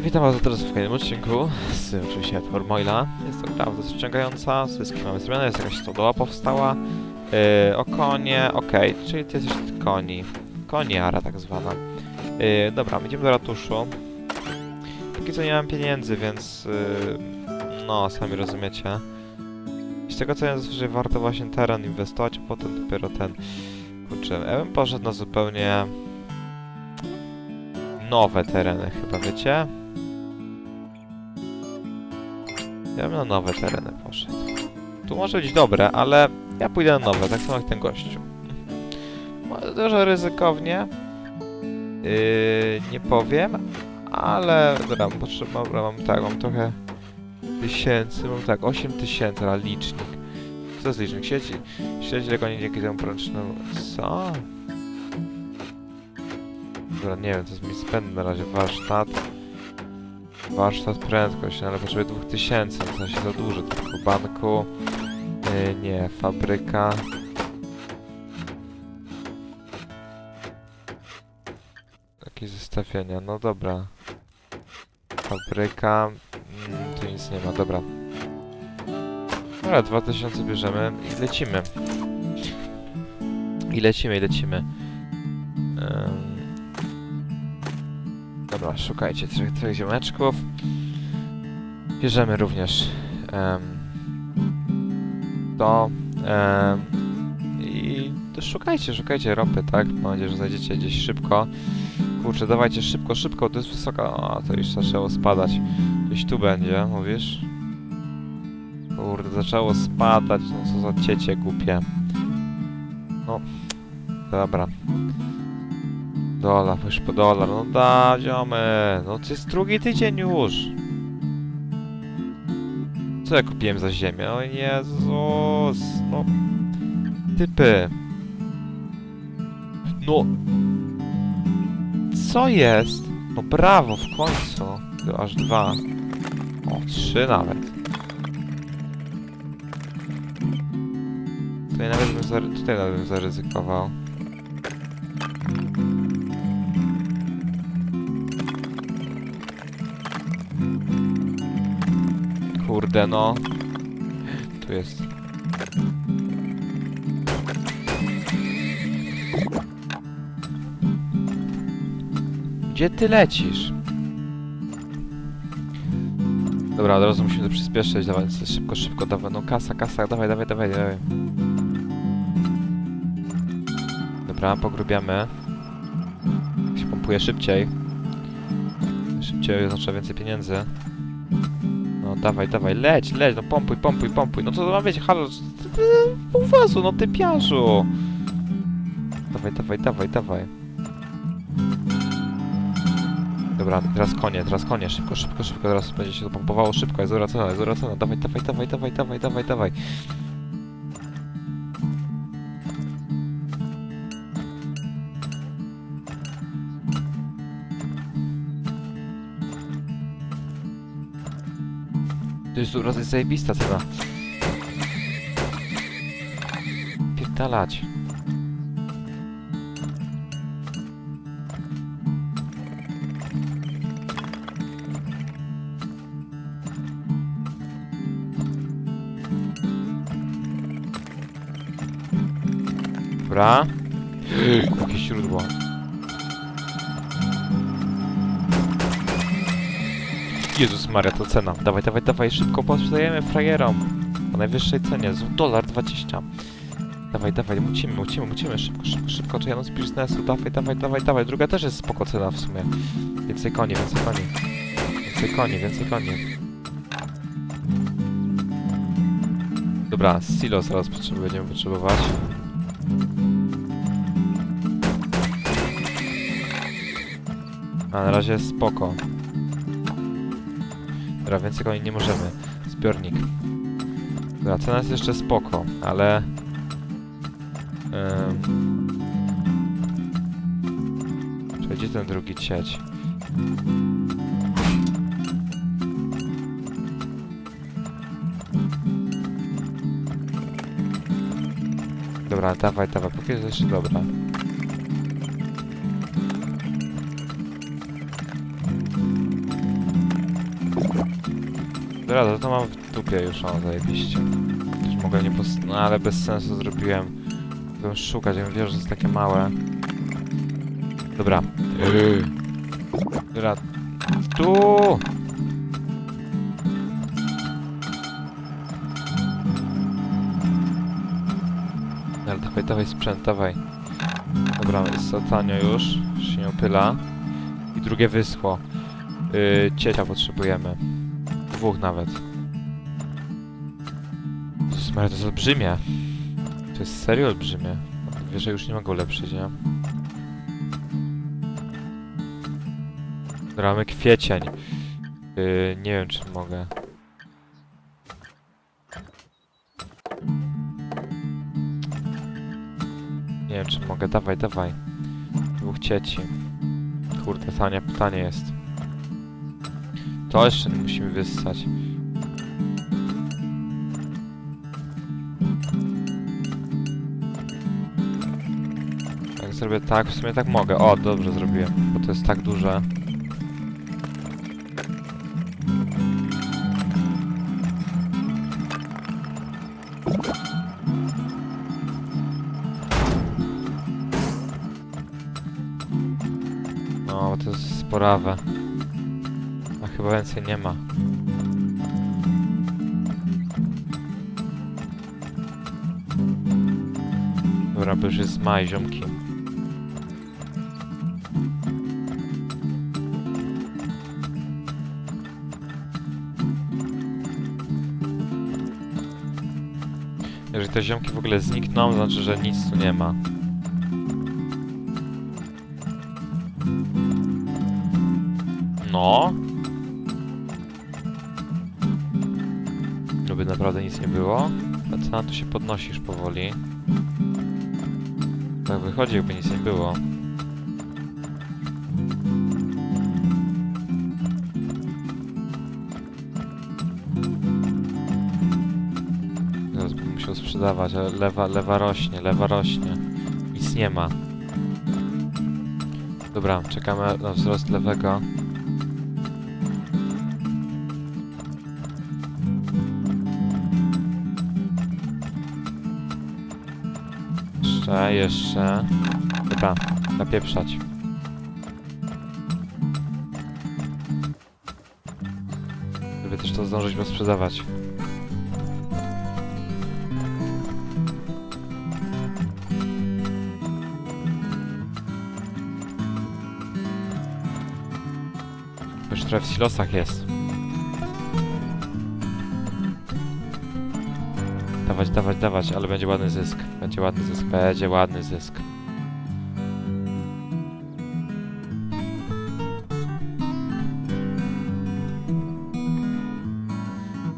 Witam was teraz w kolejnym odcinku z oczywiście Formoila. Jest to gra dosyć ściągająca, wszystkie mamy zmiany, jest jakaś stodoła powstała. Yy, o konie, okej, czyli to jest już koni. Koniara tak zwana. Yy, dobra, idziemy do ratuszu. Póki co nie mam pieniędzy, więc yy, no, sami rozumiecie. Z tego co ja że warto właśnie teren inwestować, a potem dopiero ten... Kurczę, ja bym poszedł na zupełnie nowe tereny chyba, wiecie? Ja bym na nowe tereny poszedł. Tu może być dobre, ale ja pójdę na nowe, tak samo jak ten gościu. Dużo ryzykownie. Yy, nie powiem, ale dobra, potrzeba, dobra, mam tak, mam trochę tysięcy, mam tak, 8 tysięcy, ale licznik. Co jest licznik? Sieci, tego nie dzięki temu poręcznemu. Co? Dobra, nie wiem, to jest mi spędne na razie. Warsztat. Warsztat, prędkość, no ale potrzebuję 2000, no to się za dużo. Tylko banku. Yy, nie, fabryka. Jakieś zestawienia, no dobra. Fabryka. Mm, tu nic nie ma, dobra. Dobra, 2000 bierzemy i lecimy. I lecimy, i lecimy. Dobra, szukajcie trzech, trzech ziomeczków. Bierzemy również em, to em, i to szukajcie, szukajcie ropy, tak? Mam nadzieję, że znajdziecie gdzieś szybko. Kurczę, dawajcie szybko, szybko, to jest wysoka... O, to już zaczęło spadać. Gdzieś tu będzie, mówisz? Kurde, zaczęło spadać, no co za ciecie głupie. No, dobra. Dolar, już po dolar, no da, ziomy. No to jest drugi tydzień już. Co ja kupiłem za ziemię? O Jezus, no. Typy. No. Co jest? No brawo, w końcu. Aż dwa. O, trzy nawet. Tutaj nawet bym, tutaj nawet bym zaryzykował. Kurde no. Tu jest. Gdzie ty lecisz? Dobra, od razu musimy to przyspieszyć, dawaj, szybko, szybko, dawaj, no kasa, kasa, dawaj, dawaj, dawaj, dawaj. Dobra, pogrubiamy. Się pompuje szybciej. Szybciej oznacza więcej pieniędzy. No dawaj, dawaj, leć, leć, no pompuj, pompuj, pompuj. No co to ma być? Halo, ty, ty, pół wazu, no ty piarzu. Dawaj, dawaj, dawaj, dawaj. Dobra, teraz konie, teraz konie, szybko, szybko, szybko, teraz będzie się to pompowało szybko, jest dobra jest dobra dawaj, dawaj, dawaj, dawaj, dawaj, dawaj, dawaj. To jest raz jest zajebista cena. Pierdalać. Dobra. Jakieś źródło. Maria, to cena. Dawaj, dawaj, dawaj, szybko posprzedajemy frajerom. Po najwyższej cenie, z dolar 20. Dawaj, dawaj, mucimy, mucimy, mucimy, szybko, szybko, szybko, czy ja z biznesu, dawaj, dawaj, dawaj, dawaj. Druga też jest spoko cena w sumie. Więcej koni, więcej koni. Więcej koni, więcej koni. Dobra, silo zaraz będziemy potrzebować. A na razie spoko. Dobra, więcej koni nie możemy. Zbiornik. Dobra, cena jest jeszcze spoko, ale... Ym... Ten drugi cieć? Dobra, dawaj, dawaj, póki jest jeszcze dobra. Dobra, to, mam w dupie już, o, zajebiście. Też mogę nie pos... No ale bez sensu zrobiłem. Byłem szukać, ja wiem, że jest takie małe. Dobra. Dobra. Tu! Ale dawaj, dawaj sprzęt, dawaj. Dobra, jest tanio już. Już się nie opyla. I drugie wyschło. Yy, ciecia potrzebujemy. Dwóch nawet. Jezus Maria, to jest olbrzymie. To jest serio olbrzymie. Że już nie mogę ulepszyć, nie? Dobra, mamy kwiecień. Yy, nie wiem, czy mogę. Nie wiem, czy mogę. Dawaj, dawaj. Dwóch cieci. Kurde, tanie pytanie jest. To jeszcze musimy wyssać. Jak zrobię tak, w sumie tak mogę. O, dobrze zrobiłem, bo to jest tak duże. No, to jest sporawe. Chyba więcej nie ma. Dobra, bo już jest maj, ziomki. Jeżeli te ziomki w ogóle znikną, znaczy, że nic tu nie ma. No. Żeby naprawdę nic nie było. A cena tu się podnosisz powoli. Tak wychodzi, jakby nic nie było. Teraz bym musiał sprzedawać, ale lewa, lewa rośnie, lewa rośnie. Nic nie ma. Dobra, czekamy na wzrost lewego. Jeszcze, jeszcze. Dobra, napieprzać. Żeby też to zdążyć sprzedawać. Już trochę w silosach jest. Dawać, dawać, ale będzie ładny zysk. Będzie ładny zysk, będzie ładny zysk.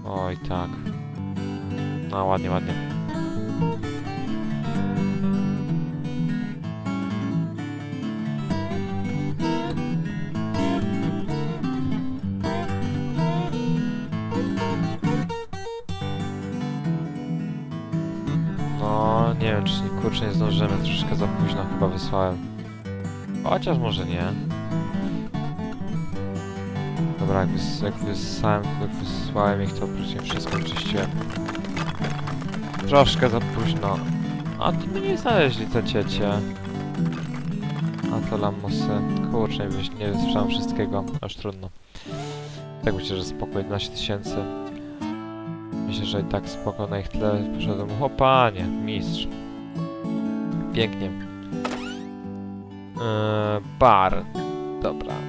Oj, tak. No, ładnie, ładnie. Chyba wysłałem. Chociaż może nie. Dobra, jak, wys, jak wysłałem, jak wysłałem ich, to praktycznie wszystko czyściłem. Troszkę za późno. A to my nie znaleźli te ciecie. A to lamusy. Kurczę, nie, sprzedam wszystkiego. Aż trudno. Tak myślę, że spoko, 11 tysięcy. Myślę, że i tak spoko na ich tle poszedłem. O panie, mistrz. Pięknie. Eee, bar. Dobra. Eee,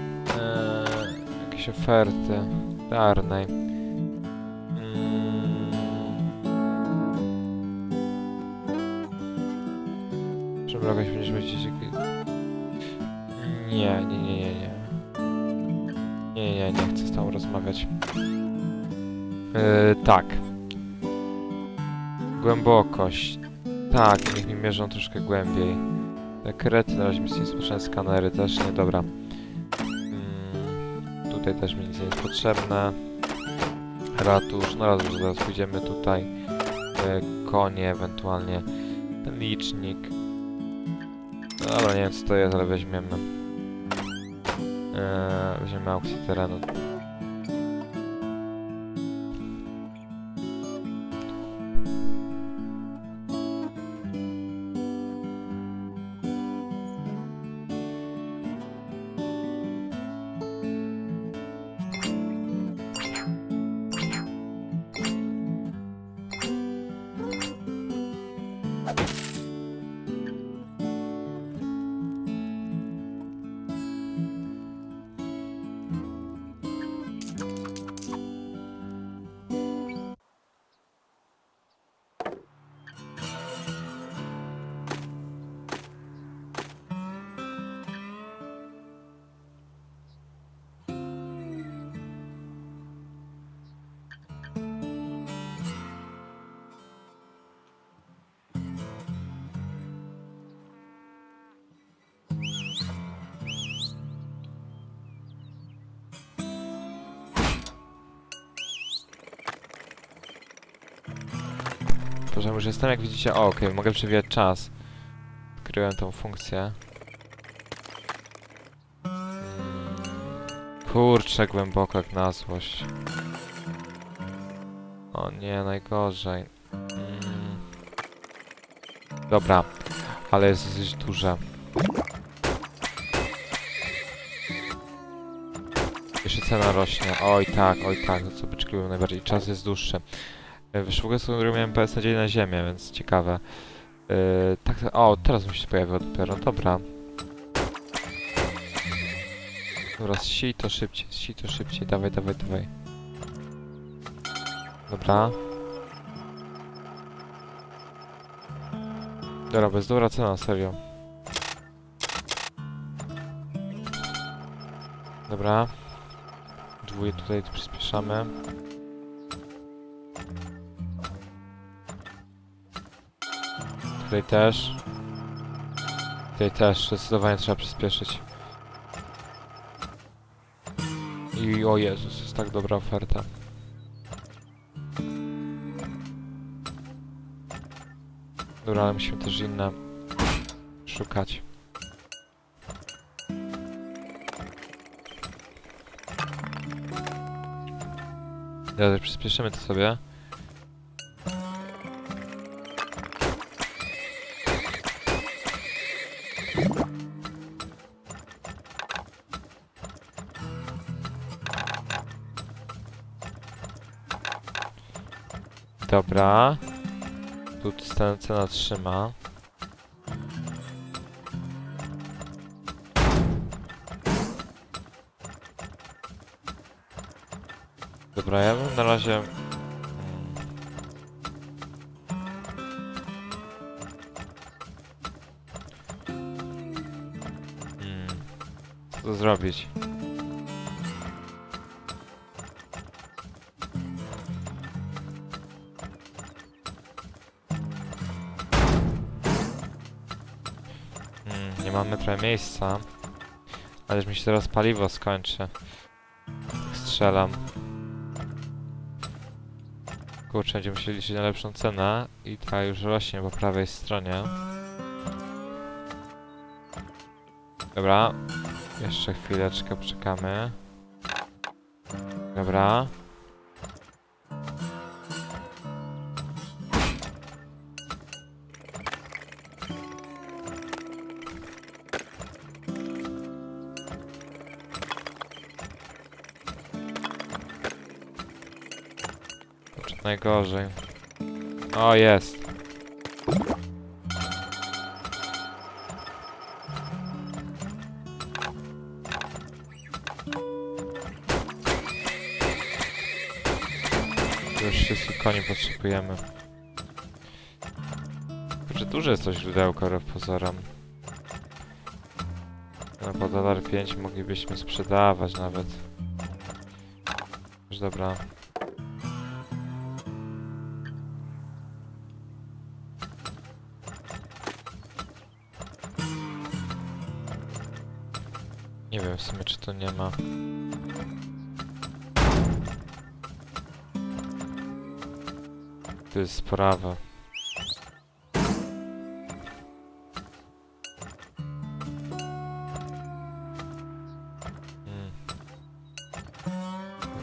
jakieś oferty. Darnej. Mm. Przebrogaś będziesz mieć. Nie, nie, nie, nie, nie. Nie, nie, nie chcę z tobą rozmawiać. Eee, tak. Głębokość. Tak, niech mi mierzą troszkę głębiej. Krety na razie mi nic potrzebne, skanery też nie, dobra. Mm, tutaj też mi nic nie jest potrzebne. Ratusz, no już zaraz pójdziemy tutaj. E, konie ewentualnie. Licznik. No dobra, nie wiem co to jest, ale weźmiemy. E, weźmiemy aukcję terenu. Proszę, już jestem, jak widzicie. O, okej, mogę przewijać czas. Odkryłem tą funkcję. Kurczę, głęboko jak na złość. O nie, najgorzej. Mm. Dobra, ale jest dosyć duże. Jeszcze cena rośnie. Oj tak, oj tak, to co byczki najbardziej. Czas jest dłuższy. E, W szkółce studium miałem PS nadziei na ziemię, więc ciekawe. Yy, tak, o, teraz mi się pojawiło dopiero, dobra. Dobra, sij to szybciej, sij to szybciej, dawaj, dawaj, dawaj. Dobra. Dobra, bez dobra cena, serio. Dobra. Dwóje tutaj przyspieszamy. Tutaj też. Tutaj też, zdecydowanie trzeba przyspieszyć. I o Jezus, jest tak dobra oferta. Dobra, ale musimy też inne szukać. Dobra, przyspieszymy to sobie. Dobra. Tu cena, trzyma. Dobra, ja bym na razie... mm, Hmm. Co tu zrobić? Nie mamy trochę miejsca. Ależ mi się teraz paliwo skończy. Tak strzelam. Kurczę, będziemy musieli liczyć na lepszą cenę i ta już rośnie po prawej stronie. Dobra. Jeszcze chwileczkę poczekamy. Dobra. Najgorzej. O, jest. Już 30 koni potrzebujemy. Kurczę, duże jest to źródełko wbrew pozorom. No po dolar 5 moglibyśmy sprzedawać nawet. Już dobra. Nie wiem w sumie czy to nie ma. To jest sprawa. Hmm.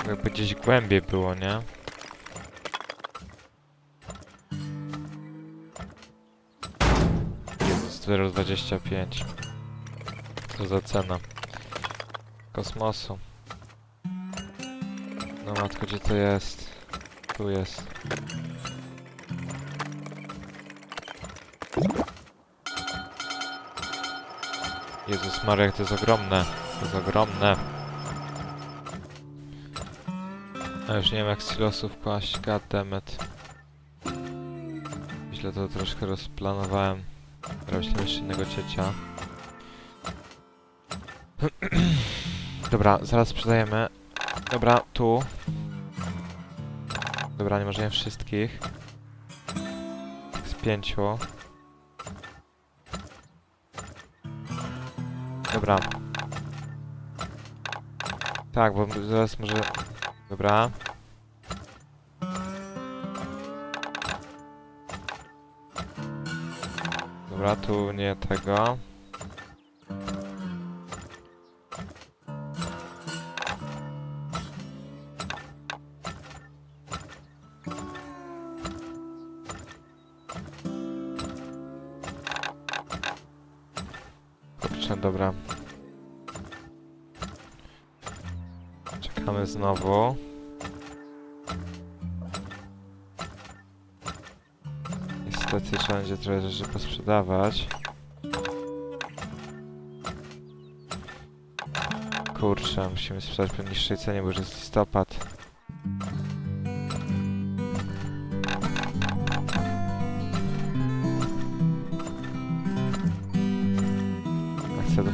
Jakby gdzieś głębiej było, nie? Jezus, 0,25. Co za cena? Kosmosu. No matko, gdzie to jest? Tu jest. Jezus Maria, to jest ogromne. To jest ogromne. A już nie wiem jak silosów kłaść, goddammit. Źle to troszkę rozplanowałem. Robić jeszcze innego ciecia. Dobra, zaraz sprzedajemy. Dobra, tu. Dobra, nie możemy wszystkich. Z pięciu. Dobra. Tak, bo zaraz może... Dobra. Dobra, tu nie tego. Dobra. Czekamy znowu. Niestety trzeba będzie trochę rzeczy posprzedawać. Kurczę, musimy sprzedać po niższej cenie, bo już jest listopad.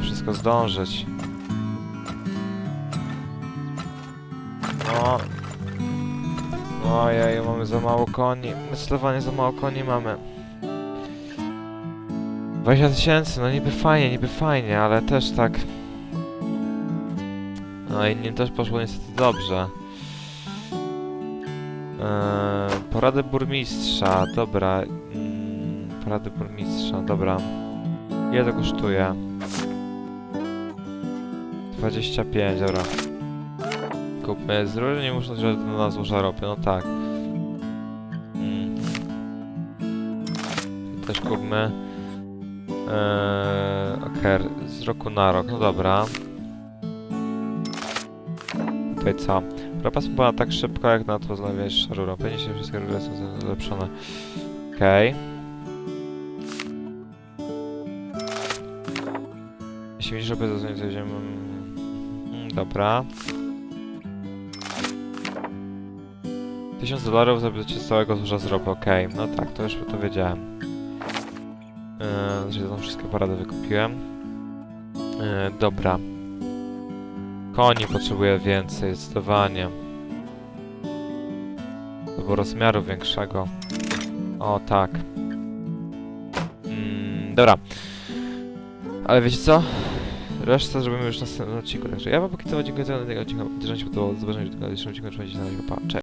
Wszystko zdążyć. No. Ojej, mamy za mało koni. Zdecydowanie za mało koni mamy. 20 tysięcy, no niby fajnie, niby fajnie, ale też tak... No innym też poszło niestety dobrze. Eee, porady burmistrza, dobra. Mm, porady burmistrza, dobra. Ile to kosztuje? 25, dobra. Kupmy z rury, nie muszę że to na złoża ropy, no tak. Mm. Też kupmy. Eee, okej, z roku na rok, no dobra. Tutaj co? Ropa spływa tak szybko jak na to największa rura. Pewnie się wszystkie rury są zalepszone. Okej. Jeśli widzisz, żeby zadzwonić, to idziemy... Dobra. 1000 dolarów za zdobycie całego złoża z ropy, okej. No tak, to już to wiedziałem. Yy, że wszystkie porady wykupiłem. Yy, dobra. Koni potrzebuję więcej, zdecydowanie. Albo rozmiaru większego. O, tak. Mm, dobra. Ale wiecie co? Resztę zrobimy już w następnym odcinku. Także ja wam póki co dziękuję za ten odcinek. Jeżeli się podobało, do zobaczenia w następnym odcinku. Trzymajcie się na razie. Cześć.